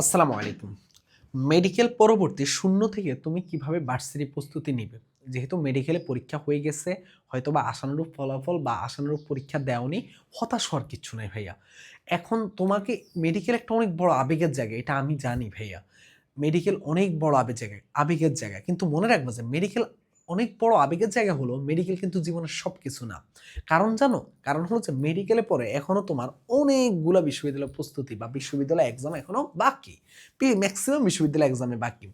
আসসালামু আলাইকুম। মেডিকেল পরবর্তী শূন্য থেকে তুমি কীভাবে ভার্সিটি প্রস্তুতি নিবে? যেহেতু মেডিকেলে পরীক্ষা হয়ে গেছে হয়তো বা আশানুরূপ ফলাফল বা আশানুরূপ পরীক্ষা দেওনি, হতাশ হওয়ার কিচ্ছু নাই ভাইয়া। এখন তোমাকে মেডিকেল একটা অনেক বড় আবেগের জায়গা, এটা আমি জানি ভাইয়া। মেডিকেল অনেক বড় আবেগ জায়গা, আবেগের জায়গা। কিন্তু মনে রাখব যে মেডিকেল অনেক বড় আবেগের জায়গা হলো মেডিকেল কিন্তু জীবনের সব কিছু না। কারণ জানো? কারণ হলো যে মেডিকেলে পরে এখনও তোমার অনেকগুলা বিশ্ববিদ্যালয় প্রস্তুতি বা বিশ্ববিদ্যালয় এক্সাম এখনও বাকি। ম্যাক্সিমাম বিশ্ববিদ্যালয় এক্সামে বাকি।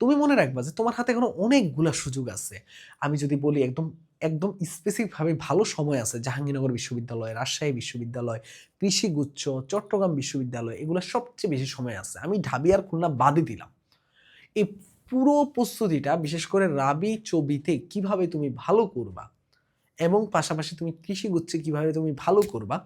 তুমি মনে রাখবা যে তোমার হাতে এখনও অনেকগুলা সুযোগ আছে। আমি যদি বলি একদম একদম স্পেসিফিকভাবে ভালো সময় আছে, জাহাঙ্গীরনগর বিশ্ববিদ্যালয়, রাজশাহী বিশ্ববিদ্যালয়, কৃষিগুচ্ছ, চট্টগ্রাম বিশ্ববিদ্যালয়, এগুলো সবচেয়ে বেশি সময় আছে। আমি ঢাবি আর খুলনা বাদই দিলাম। এই পুরো প্রস্তুতিটা, বিশেষ করে রাবি চবিতে কীভাবে তুমি ভালো করবা এবং পাশাপাশি তুমি কৃষিগুচ্ছে কীভাবে তুমি ভালো করবা,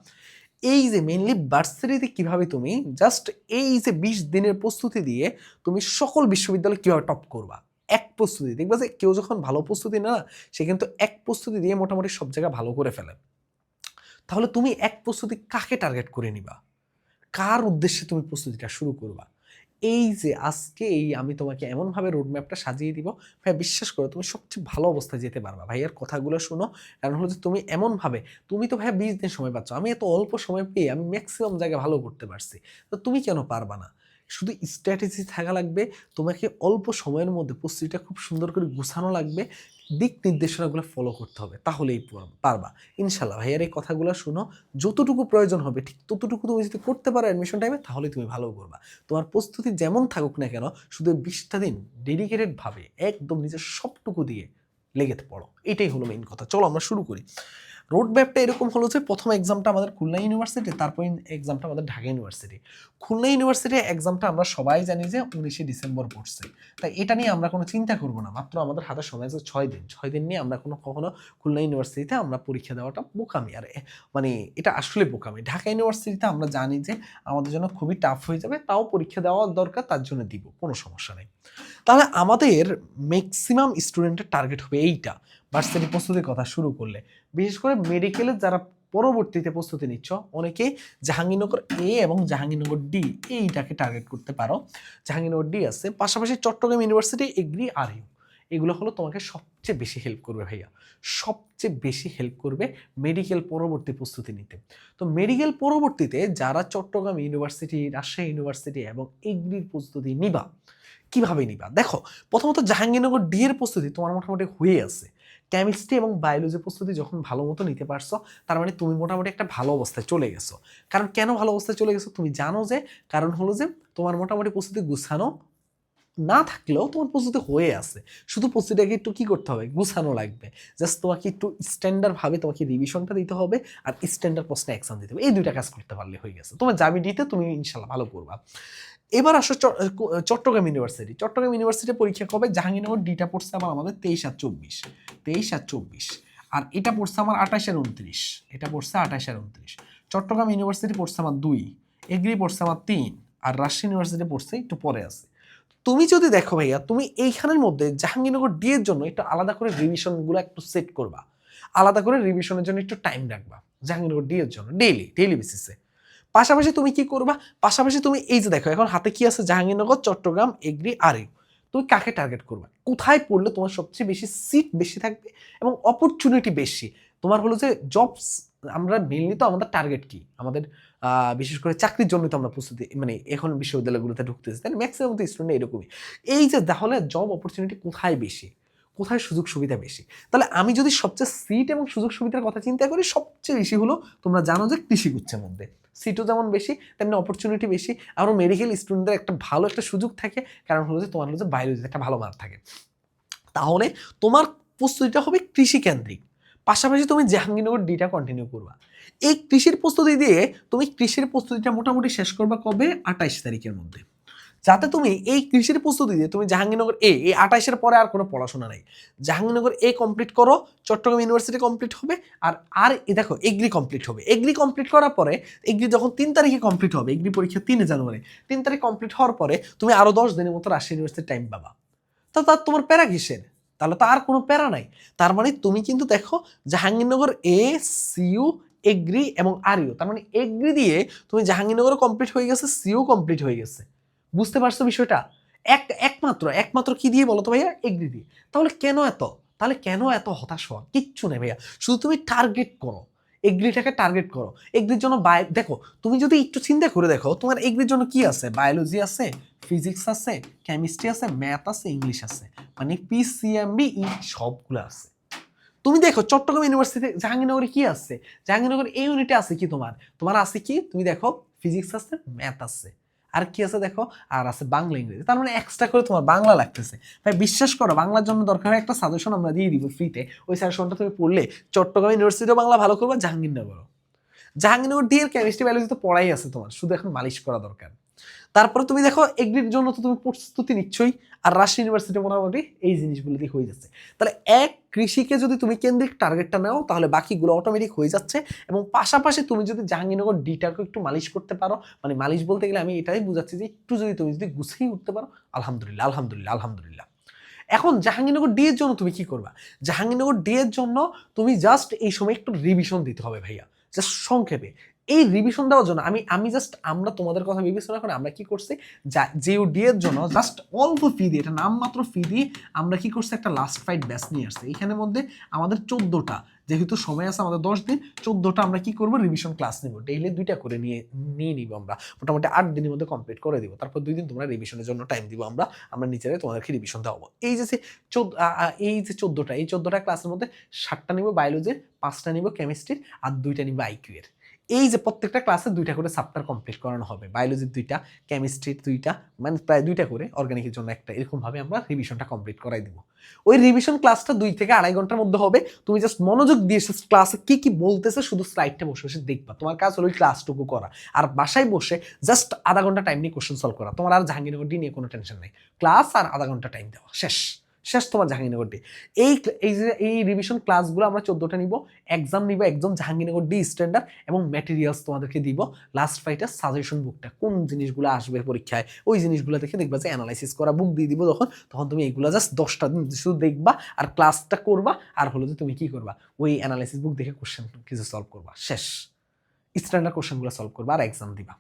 এই যে মেনলি বার্সারিতে কীভাবে তুমি জাস্ট এই যে বিশ দিনের প্রস্তুতি দিয়ে তুমি সকল বিশ্ববিদ্যালয় কীভাবে টপ করবা, এক প্রস্তুতি। দেখবা যে কেউ যখন ভালো প্রস্তুতি না, সে কিন্তু এক প্রস্তুতি দিয়ে মোটামুটি সব জায়গায় ভালো করে ফেলে। তাহলে তুমি এক প্রস্তুতি কাকে টার্গেট করে নিবা? কার উদ্দেশ্যে তুমি প্রস্তুতিটা শুরু করবা? এই যে আজকে এই আমি তোমাকে এমনভাবে রোডম্যাপটা সাজিয়ে দিব, ভাই বিশ্বাস করো তুমি সবচেয়ে ভালো অবস্থায় যেতে পারবা। ভাই ভাইয়ার কথাগুলো শোনো, কারণ হলো যে তুমি এমনভাবে, তুমি তো ভাইয়া বিশ দিন সময় পাচ্ছ, আমি এত অল্প সময় পেয়ে আমি ম্যাক্সিমাম জায়গায় ভালো করতে পারছি। তো তুমি কেন পারবা না? শুধু স্ট্র্যাটেজি থাকা লাগবে, তোমাকে অল্প সময়ের মধ্যে প্রস্তুতিটা খুব সুন্দর করে গুছানো লাগবে, দিক নির্দেশনাগুলো ফলো করতে হবে, তাহলেই পারবা। ইনশাল্লাহ ভাইয়ার এই কথাগুলো শুনো, যতটুকু প্রয়োজন হবে, ঠিক ততটুকু তুমি যদি করতে পারো অ্যাডমিশন টাইমে তাহলে তুমি ভালো করবা। তোমার প্রস্তুতি যেমন থাকুক না কেন, শুধু বিশটা দিন ডেডিকেটেডভাবে একদম নিজের সবটুকু দিয়ে লেগে পড়ো, এটাই হলো মেইন কথা। চলো আমরা শুরু করি। রোড ম্যাপটা এরকম হলো যে প্রথম এক্সামটা আমাদের খুলনা ইউনিভার্সিটি তারপর এক্সামটা আমাদের ঢাকা ইউনিভার্সিটি খুলনা ইউনিভার্সিটি এক্সামটা আমরা সবাই জানি যে উনিশে ডিসেম্বর পড়ছে। তাই এটা নিয়ে আমরা কোনো চিন্তা করব না। মাত্র আমাদের হাতে সময় আছে ছয় দিন। ছয় দিন নিয়ে আমরা কোনো কখনো খুলনা ইউনিভার্সিটিতে আমরা পরীক্ষা দেওয়াটা বোকামি। আর মানে এটা আসলে বোকামি। ঢাকা ইউনিভার্সিটিতে আমরা জানি যে আমাদের জন্য খুবই টাফ হয়ে যাবে। তাও পরীক্ষা দেওয়া দরকার, তার জন্য দিব। কোনো সমস্যা নেই। তাহলে আমাদের ম্যাক্সিমাম স্টুডেন্টের টার্গেট হবে এইটা। ভার্সিটি প্রস্তুতির কথা শুরু করলে। বিশেষ করে মেডিকেলের যারা পরবর্তীতে প্রস্তুতি নিচ্ছ অনেকে জাহাঙ্গীরনগর এ এবং জাহাঙ্গীরনগর ডি এইটাকে টার্গেট করতে পারো। জাহাঙ্গীরনগর ডি আছে, পাশাপাশি চট্টগ্রাম ইউনিভার্সিটি এগ্রি আর ইউ এগুলো হলো তোমাকে সবচেয়ে বেশি হেল্প করবে ভাইয়া। সবচেয়ে বেশি হেল্প করবে মেডিকেল পরবর্তী প্রস্তুতি নিতে। তো মেডিকেল পরবর্তীতে যারা চট্টগ্রাম ইউনিভার্সিটি রাজশাহী ইউনিভার্সিটি এবং এগ্রির প্রস্তুতি নিবা, কীভাবে নিবা? দেখো, প্রথমত জাহাঙ্গীরনগর ডি এর প্রস্তুতি তোমার মোটামুটি হয়ে আছে। কেমিস্ট্রি এবং বায়োলজি প্রস্তুতি যখন ভালো মতো নিতে পারছ, তার মানে তুমি মোটামুটি একটা ভালো অবস্থায় চলে গেছো। কারণ কেন ভালো অবস্থায় চলে গেছো তুমি জানো যে, কারণ হলো যে তোমার মোটামুটি প্রস্তুতি গুছানো না থাকলেও তোমার প্রস্তুতি হয়ে আছে। শুধু প্রস্তুতিটাকে একটু কি করতে হবে? গুছানো লাগবে। জাস্ট তোমাকে একটু স্ট্যান্ডার্ডভাবে তোমাকে রিভিশনটা দিতে হবে আর স্ট্যান্ডার্ড প্রশ্নে এক্সাম দিতে হবে। এই দুইটা কাজ করতে পারলে হয়ে গেছে। তোমার দিতে তুমি ইনশাল্লাহ ভালো করবা। এবার আসো চট্টগ্রাম ইউনিভার্সিটি চট্টগ্রাম ইউনিভার্সিটি পরীক্ষা কবে? জাহাঙ্গীরনগর ডিটা পড়ছে আমার আমাদের তেইশ আর চব্বিশ। তেইশ আর চব্বিশ। আর এটা পড়ছে আমার আঠাশ আর উনত্রিশ। এটা পড়ছে আঠাশ আর উনত্রিশ। চট্টগ্রাম ইউনিভার্সিটি পড়ছে আমার দুই। এগ্রি পড়ছে আমার তিন। আর রাজশাহী ইউনিভার্সিটি পড়ছে একটু পরে আছে। তুমি যদি দেখো ভাইয়া, তুমি এইখানের মধ্যে জাহাঙ্গীরনগর ডি এর জন্য একটু আলাদা করে রিভিশনগুলো একটু সেট করবা। আলাদা করে রিভিশনের জন্য একটু টাইম রাখবা। জাহাঙ্গীরনগর ডি এর জন্য। ডেইলি ডেইলি বেসিসে পাশাপাশি তুমি কি করবা? পাশাপাশি তুমি এই যে দেখো, এখন হাতে কি আছে? জাহাঙ্গীরনগর, চট্টগ্রাম, এগ্রি আর তুমি কাকে টার্গেট করবে? কোথায় পড়লে তোমার সবচেয়ে বেশি সিট বেশি থাকবে এবং অপরচুনিটি বেশি? তোমার হলো যে জবস আমরা মেনলি তো আমাদের টার্গেট কি? আমাদের বিশেষ করে চাকরির জন্য তো আমরা প্রস্তুতি মানে এখন বিশ্ববিদ্যালয়গুলোতে ঢুকতেছি, তাই ম্যাক্সিমাম তো স্টুডেন্ট এরকমই। এই যে তাহলে জব অপরচুনিটি কোথায় বেশি? কোথায় সুযোগ সুবিধা বেশি? তাহলে আমি যদি সবচেয়ে সিট এবং সুযোগ সুবিধার কথা চিন্তা করি, সবচেয়ে বেশি হলো তোমরা জানো যে কৃষিগুচ্ছের মধ্যে। সিটও যেমন বেশি, তেমনি অপরচুনিটি বেশি। আরও মেডিকেল স্টুডেন্টদের একটা ভালো একটা সুযোগ থাকে, কারণ হলো যে তোমার হলো যে বায়োলজিতে একটা ভালো মার্ক থাকে। তাহলে তোমার প্রস্তুতিটা হবে কৃষিকেন্দ্রিক পাশাপাশি তুমি জাহাঙ্গীরনগর ডিটা কন্টিনিউ করবা। এই কৃষির প্রস্তুতি দিয়ে তুমি কৃষির প্রস্তুতিটা মোটামুটি শেষ করবা কবে? আঠাইশ তারিখের মধ্যে। যাতে তুমি এই কৃষির প্রস্তুতি দিয়ে তুমি জাহাঙ্গীরনগর এ এই আঠাইশের পরে আর কোনো পড়াশোনা নাই। জাহাঙ্গীরনগর এ কমপ্লিট করো, চট্টগ্রাম ইউনিভার্সিটি কমপ্লিট হবে, আর আর এ দেখো এগ্রি কমপ্লিট হবে। এগ্রি কমপ্লিট করার পরে এগ্রি যখন তিন তারিখে কমপ্লিট হবে এগ্রি পরীক্ষা তিনে জানুয়ারি, তিন তারিখ কমপ্লিট হওয়ার পরে তুমি আরও দশ দিনের মতো রাজশাহী ইউনিভার্সিটির টাইম পাবা। তা তার তোমার প্যারা কিসের? তাহলে তো আর কোনো প্যারা নাই। তার মানে তুমি কিন্তু দেখো, জাহাঙ্গীরনগর এ সিইউ এগ্রি এবং আর ইউ তার মানে এগ্রি দিয়ে তুমি জাহাঙ্গীরনগরও কমপ্লিট হয়ে গেছে সিইউ কমপ্লিট হয়ে গেছে। বুঝতে পারছ বিষয়টা? এক, একমাত্র একমাত্র কি দিয়ে বলো তো ভাইয়া? এগ্রি দিয়ে। তাহলে কেন এত? তাহলে কেন এত হতাশ হওয়া? কিচ্ছু নেই ভাইয়া। শুধু তুমি টার্গেট করো। এগ্রিটাকে টার্গেট করো। এগ্রির জন্য বায় দেখো, তুমি যদি একটু চিন্তা করে দেখো, তোমার এগ্রির জন্য কি আছে? বায়োলজি আছে ফিজিক্স আছে কেমিস্ট্রি আছে ম্যাথ আছে ইংলিশ আছে মানে পিসিএমবি ই সবগুলো আছে। তুমি দেখো, চট্টগ্রাম ইউনিভার্সিটি জাহাঙ্গীরনগরে কি আছে? জাহাঙ্গীরনগর এই ইউনিটে আছে কি তোমার? তোমার আছে কি? তুমি দেখো ফিজিক্স আছে ম্যাথ আছে। আর কি আছে দেখো? আর আছে বাংলা ইংরেজি। তার মানে এক্সট্রা করে তোমার বাংলা লাগতেছে। ভাই, বিশ্বাস করো, বাংলার জন্য দরকার হয় একটা সাজেশন আমরা দিয়ে দিব ফ্রিতে ওই সাজেশনটা তুমি পড়লে চট্টগ্রাম ইউনিভার্সিটিও বাংলা ভালো করবে, জাহাঙ্গীরনগরও। জাহাঙ্গীরনগর দিয়ে কেমিস্ট্রি বায়োলজি তো পড়াই আছে তোমার। শুধু এখন মালিশ করা দরকার। তারপরে তুমি দেখো এগ্রির জন্য তো তুমি প্রস্তুতি নিচ্ছই, আর রাজশাহী ইউনিভার্সিটি মোটামুটি এই জিনিসগুলো দিয়ে হয়ে যাচ্ছে। তাহলে এক কৃষিকে যদি তুমি কেন্দ্রিক টার্গেটটা নাও, তাহলে বাকিগুলো অটোমেটিক হয়ে যাচ্ছে, এবং পাশাপাশি তুমি যদি জাহাঙ্গীরনগর ডিটাকে একটু মালিশ করতে পারো মানে মালিশ বলতে গেলে আমি এটাই বুঝাচ্ছি যে একটু যদি তুমি যদি গুছিয়ে উঠতে পারো, আলহামদুলিল্লাহ আলহামদুলিল্লাহ আলহামদুলিল্লাহ। এখন জাহাঙ্গীরনগর ডি এর জন্য তুমি কি করবা? জাহাঙ্গীরনগর ডি এর জন্য তুমি জাস্ট এই সময় একটু রিভিশন দিতে হবে ভাইয়া জাস্ট সংক্ষেপে। এই রিভিশন দেওয়ার জন্য, আমি আমি জাস্ট আমরা তোমাদের কথা বিবেচনা করে আমরা কি করছি? জিও ডি এর জন্য জাস্ট অল্প ফি দিয়ে, এটা নামমাত্র ফি দিয়ে আমরা কি করছি? একটা লাস্ট ফাইট ব্যাচ নিয়ে আসছি। এখানের মধ্যে আমাদের চোদ্দোটা, যেহেতু সময় আছে আমাদের দশ দিন, চোদ্দোটা আমরা কি করব? রিভিশন ক্লাস নিব। ডেইলি দুইটা করে নিয়ে নিয়ে নিব আমরা। মোটামুটি আট দিনের মধ্যে কমপ্লিট করে দিব। তারপর দুই দিন তোমরা রিভিশনের জন্য টাইম দিব আমরা। আমরা নিজেরাই তোমাদেরকে রিভিশন দেওয়াবো এই যে এই যে চোদ্দোটা, এই চোদ্দোটা ক্লাসের মধ্যে সাতটা নিব বায়োলজির পাঁচটা নিব কেমিস্ট্রির আর দুইটা নিব আইকিউ এর। এই যে প্রত্যেকটা ক্লাসে দুইটা করে চ্যাপ্টার কমপ্লিট করানো হবে। বায়োলজির দুইটা কেমিস্ট্রির দুইটা মানে প্রায় দুইটা করে অর্গানিকের জন্য একটা এরকমভাবে আমরা রিভিশনটা কমপ্লিট করাই দিব। ওই রিভিশন ক্লাসটা দুই থেকে আড়াই ঘণ্টার মধ্যে হবে। তুমি জাস্ট মনোযোগ দিয়ে ক্লাসে কি কি বলতেছে শুধু স্লাইডটা বসে বসে দেখবা। তোমার কাজ হলো ওই ক্লাসটুকু করা। আর বাসায় বসে জাস্ট আধা ঘণ্টা টাইম নিয়ে কোশ্চেন সলভ করা। তোমার আর জাহাঙ্গীরনগর নিয়ে কোনো টেনশন নেই। ক্লাস আর আধা ঘণ্টা টাইম দেওয়া। শেষ। শেষ তোমার জাহাঙ্গীরনগর ডি এই এই যে, এই রিভিশন ক্লাসগুলো আমরা চোদ্দোটা নিব এক্সাম নিব একদম জাহাঙ্গীরনগর ডি স্ট্যান্ডার্ড এবং ম্যাটেরিয়ালস তোমাদেরকে দিব। লাস্ট ফাইটার সাজেশন বুকটা কোন জিনিসগুলো আসবে পরীক্ষায়, ওই জিনিসগুলো দেখে দেখবা যে অ্যানালাইসিস করা বুক দিয়ে দিব তখন তখন তুমি এইগুলো জাস্ট দশটা দিন শুধু দেখবা আর ক্লাসটা করবা আর হলো যে তুমি কি করবা, ওই অ্যানালাইসিস বুক দেখে কোশ্চেন কিছু সলভ করবা, শেষ। স্ট্যান্ডার্ড কোশ্চেনগুলো সলভ করবা আর এক্সাম দিবা।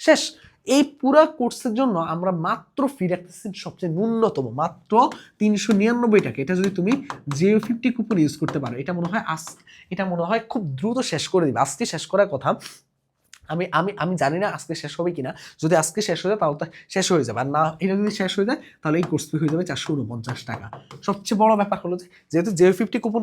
শেষ। এই পুরো কোর্সের জন্য আমরা মাত্র ফি রাখতেছি সবচেয়ে ন্যূনতম, মাত্র তিনশো নিরানব্বই টাকা। এটা যদি তুমি জিও ফিফটি কুপন ইউজ করতে পারো, এটা মনে হয় আজ এটা মনে হয় খুব দ্রুত শেষ করে দিবে। আজকে শেষ করার কথা। আমি আমি আমি জানি না আজকে শেষ হবে কিনা। যদি আজকে শেষ হয়ে যায়, তাহলে তো শেষ হয়ে যাবে। আর না, এটা যদি শেষ হয়ে যায়, তাহলে এই কোর্স ফি হয়ে যাবে চারশো উনপঞ্চাশ টাকা। সবচেয়ে বড় ব্যাপার হলো যে, যেহেতু জে ফিফটি কুপন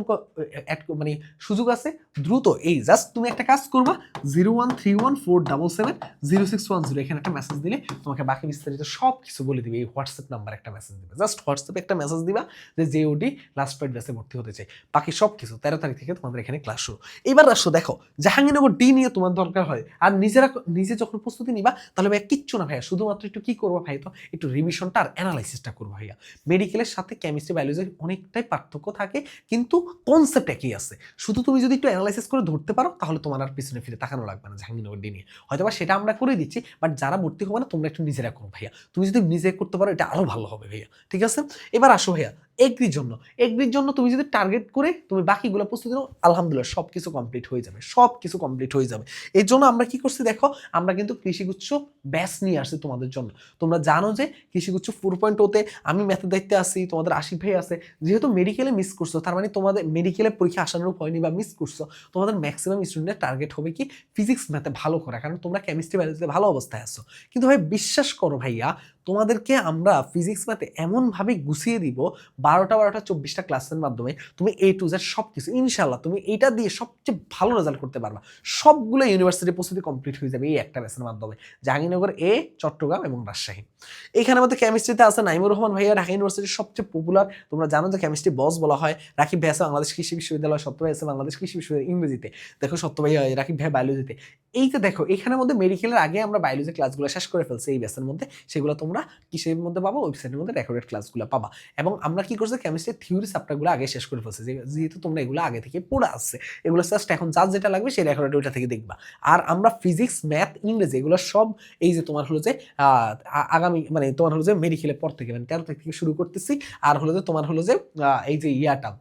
মানে সুযোগ আছে, দ্রুত এই জাস্ট তুমি একটা কাজ করবা zero one three one four double seven zero six one zero এখানে একটা মেসেজ দিলে তোমাকে বাকি বিস্তারিত সব কিছু বলে দিবে। এই হোয়াটসঅ্যাপ নাম্বার একটা মেসেজ দিবে। জাস্ট হোয়াটসঅ্যাপে একটা মেসেজ দিবা যে জে ওডি লাস্ট ফাইট ব্যাসে ভর্তি হতে চাই। বাকি সব কিছু তেরো তারিখ থেকে তোমাদের এখানে ক্লাস শুরু। এবার আসো, দেখো, জাহাঙ্গীরনগর ডি নিয়ে তোমার দরকার হয়। আর নিজেরা নিজে যখন প্রস্তুতি নিবা, তাহলে ভাইয়া কিচ্ছু না ভাইয়া। শুধুমাত্র একটু কি করব ভাই তো একটু রিভিশনটা আর অ্যানালাইসিসটা করব ভাইয়া। মেডিকেলের সাথে কেমিস্ট্রি বায়োলজির অনেকটাই পার্থক্য থাকে, কিন্তু কনসেপ্ট একই আছে। শুধু তুমি যদি একটু অ্যানালাইসিস করে ধরতে পারো, তাহলে তোমার আর পিছনে ফিরে তাকানো লাগবে না জাহাঙ্গীরনগর নিয়ে। হয়তো বা সেটা আমরা করে দিচ্ছি বাট যারা ভর্তি হবে না, তোমরা একটু নিজেরা করো ভাইয়া। তুমি যদি নিজে করতে পারো, এটা আরও ভালো হবে ভাইয়া। ঠিক আছে? এবার আসো ভাইয়া। এগ্রির জন্য। এগ্রির জন্য তুমি যদি টার্গেট করে তুমি বাকিগুলো প্রস্তুতি নাও, আলহামদুলিল্লাহ সব কিছু কমপ্লিট হয়ে যাবে সব কিছু কমপ্লিট হয়ে যাবে। এর জন্য আমরা কি করছি দেখো, আমরা কিন্তু কৃষিগুচ্ছ ব্যাস নিয়ে আসছি তোমাদের জন্য। তোমরা জানো যে কৃষিগুচ্ছ ফোর পয়েন্ট ওতে আমি ম্যাথের দায়িত্বে আছি তোমাদের আশিফ ভাই আছে, যেহেতু মেডিকেলে মিস করছ, তার মানে তোমাদের মেডিকেলে পরীক্ষা আসানোর হয়নি বা মিস করছ, তোমাদের ম্যাক্সিমাম স্টুডেন্টের টার্গেট হবে কি ফিজিক্স ম্যাথে ভালো করা, কারণ তোমরা কেমিস্ট্রি বায়োলজিতে ভালো অবস্থায় আছো। কিন্তু ভাই, বিশ্বাস করো ভাইয়া, তোমাদেরকে আমরা ফিজিক্স ম্যাথে এমনভাবে গুছিয়ে দিব বারোটা বারোটা চব্বিশটা ক্লাসের মাধ্যমে তুমি এ টু জেড সব কিছু ইনশাল্লাহ তুমি এটা দিয়ে সবচেয়ে ভালো রেজাল্ট করতে পারবা। সবগুলো ইউনিভার্সিটি প্রস্তুতি কমপ্লিট হয়ে যাবে এই একটা ব্যাসের মাধ্যমে। জাহাঙ্গীরনগর এ চট্টগ্রাম এবং রাজশাহী। এখানে মধ্যে কেমিস্ট্রিতে আছে নাইমুর রহমান ভাইয়া ঢাকা ইউনিভার্সিটির সবচেয়ে পপুলার তোমরা জানো যে কেমিস্ট্রি বস বলা হয়। রাকিব ভাই বাংলাদেশ কৃষি বিশ্ববিদ্যালয় সত্য ভাই বাংলাদেশ কৃষি বিশ্ববিদ্যালয় ইংরেজিতে। দেখো সত্য ভাই রাকিব ভাই বায়োলজিতে এই যে দেখো এখানের মধ্যে মেডিকেলের আগে আমরা বায়োলজি ক্লাসগুলো শেষ করে ফেলছি এই ব্যাসের মধ্যে। সেগুলো তোমরা কিসের মধ্যে পাবো? ওয়েবসাইটের মধ্যে রেকর্ডেড ক্লাসগুলো পাবা। এবং আমরা কি কি কেমিস্ট্রি থিওরি চ্যাপ্টারগুলো আগে শেষ করে ফেলছে যেহেতু তোমরা এগুলো আগে থেকে পড়ে আসছে। এগুলো জাস্ট এখন যার যেটা লাগবে সেই রেকর্ড ওইটা থেকে দেখবা। আর আমরা ফিজিক্স ম্যাথ ইংরেজি এগুলো সব এই যে তোমার হলো যে আহ, আ- আগামী মানে তোমার হলো যে মেডিকেলের পর থেকে মানে তেরো থেকে শুরু করতেছি। আর হলো যে তোমার হলো যে এই যে ইয়াটা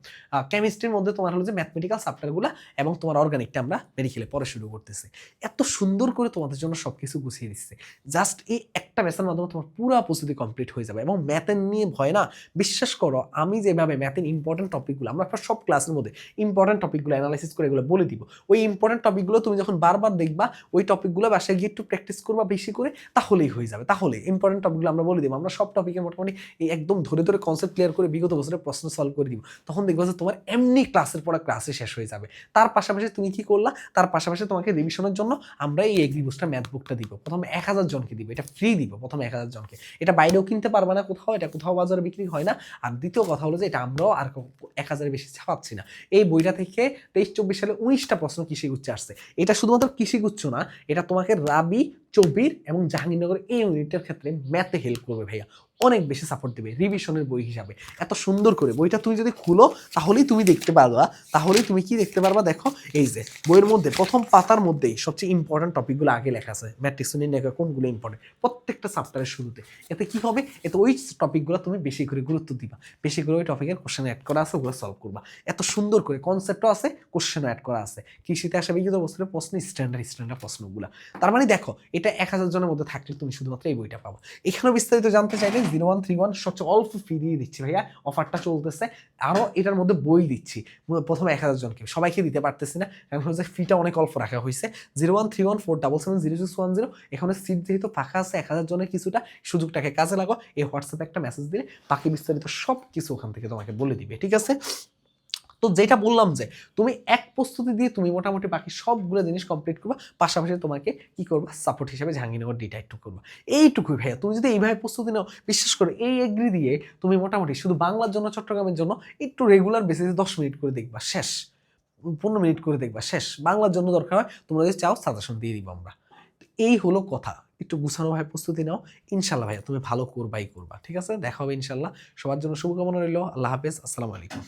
কেমিস্ট্রির মধ্যে তোমার হলো যে ম্যাথমেটিক্যাল চ্যাপ্টারগুলো এবং তোমার অর্গানিকটা আমরা মেডিকেলে পরে শুরু করতেছি। এত সুন্দর করে তোমাদের জন্য সব কিছু গুছিয়ে দিচ্ছে। জাস্ট এই একটা ম্যাথের মাধ্যমে তোমার পুরো প্রস্তুতি কমপ্লিট হয়ে যাবে এবং ম্যাথের নিয়ে ভয় না। বিশ্বাস করো, আমি যেভাবে ম্যাথের ইম্পর্টেন্ট টপিকগুলো আমরা সব ক্লাসের মধ্যে ইম্পর্টেন্ট টপিকগুলো অ্যানালাইসিস করে এগুলো বলে দিব। ওই ইম্পর্টেন্ট টপিকগুলো তুমি যখন বারবার দেখবা, ওই টপিকগুলো বাসায় গিয়ে একটু প্র্যাকটিস করবা বেশি করে, তাহলেই হয়ে যাবে তাহলে ইম্পর্টেন্ট টপিকগুলো আমরা বলে দিব, আমরা সব টপিকের মোটামুটি এই একদম ধরে ধরে কনসেপ্ট ক্লিয়ার করে বিগত বছরের প্রশ্ন সলভ করে দিব। তখন দেখব যে তোমার এমনি ক্লাসের পর ক্লাসে শেষ হয়ে যাবে। তার পাশাপাশি তুমি কি করলা? তার পাশাপাশি তোমাকে রিভিশনের জন্য আমরা এই এগ্রি বুস্টার ম্যাথ বুকটা দিব। প্রথমে এক হাজার জনকে দিব, এটা ফ্রি দিব প্রথমে এক হাজার জনকে। এটা বাইরেও কিনতে পারবে না কোথাও, এটা কোথাও বাজারে বিক্রি হয় না। আর দ্বিতীয় কথা হলো যে এটা আমরাও আর এক হাজারের বেশি ছাপাচ্ছি না। এই বইটা থেকে তেইশ চব্বিশ সালে উনিশটা প্রশ্ন কৃষি কৃষিগুচ্ছে আসছে। এটা শুধুমাত্র কৃষিগুচ্ছ না, এটা তোমাকে রাবি, চব্বির এবং জাহাঙ্গীরনগর এই ইউনিটের ক্ষেত্রে ম্যাথে হেল্প করবে ভাইয়া অনেক বেশি সাপোর্ট দেবে রিভিশনের বই হিসাবে। এত সুন্দর করে বইটা তুমি যদি খুলো, তাহলেই তুমি দেখতে পারবা। তাহলেই তুমি কি দেখতে পারবা? দেখো, এই যে, বইয়ের মধ্যে, প্রথম পাতার মধ্যেই সবচেয়ে ইম্পর্টেন্ট টপিকগুলো আগে লেখা আছে। ম্যাট্রিক্স নির্ণয় কোনগুলো ইম্পর্টেন্ট প্রত্যেকটা চ্যাপ্টারের শুরুতে। এতে কি হবে? এতে ওই টপিকগুলো তুমি বেশি করে গুরুত্ব দিবা। বেশি করে ওই টপিকের কোশ্চেন অ্যাড করা আছে, ওগুলো সলভ করবা। এত সুন্দর করে কনসেপ্টও আছে কোশ্চেনও অ্যাড করা আছে। কৃষিতে আসা বিগত বছরের প্রশ্ন স্ট্যান্ডার্ড স্ট্যান্ডার্ড প্রশ্নগুলো। তার মানে দেখো, এটা এক হাজার জনের মধ্যে থাকলে তুমি শুধুমাত্র এই বইটা পাবো। এখানেও বিস্তারিত জানতে চাইলে জিরো ওয়ান থ্রি ওয়ান সবচেয়ে অল্প ফি দিয়ে দিচ্ছি, ভাইয়া। অফারটা চলতেছে। আরও এটার মধ্যে বই দিচ্ছি। প্রথমে এক হাজার জনকে। সবাইকে দিতে পারতেছি না। কারণ হচ্ছে ফিটা অনেক অল্প রাখা হয়েছে। Zero one three one four double seven zero six one zero এখানে সিট যেহেতু ফাঁকা আছে, এক হাজার জনের কিছুটা সুযোগটাকে কাজে লাগো। এই হোয়াটসঅ্যাপে একটা মেসেজ দিলে বাকি বিস্তারিত সব কিছু ওখান থেকে তোমাকে বলে দিবে, ঠিক আছে? তো যেটা বললাম যে তুমি এক প্রস্তুতি দিয়ে তুমি মোটামুটি বাকি সবগুলো জিনিস কমপ্লিট করবা, পাশাপাশি তোমাকে কি করবা? সাপোর্ট হিসেবে জাহাঙ্গীরনগর ডিটা একটু করবা। এইটুকুই ভাইয়া। তুমি যদি এইভাবে প্রস্তুতি নাও, বিশ্বাস করো, এই এগ্রি দিয়ে তুমি মোটামুটি শুধু বাংলার জন্য চট্টগ্রামের জন্য একটু রেগুলার বেসিসে দশ মিনিট করে দেখবা, শেষ। পনেরো মিনিট করে দেখবা, শেষ। বাংলার জন্য দরকার হয়, তোমরা যদি চাও সাজেশন দিয়ে দিব আমরা। এই হলো কথা। একটু গুছানোভাবে প্রস্তুতি নাও। ইনশাল্লাহ ভাইয়া, তুমি ভালো করবাই করবা, ঠিক আছে? দেখা হবে ইনশাল্লাহ সবার জন্য শুভকামনা রইল। আল্লাহ হাফেজ। আসসালামু আলাইকুম।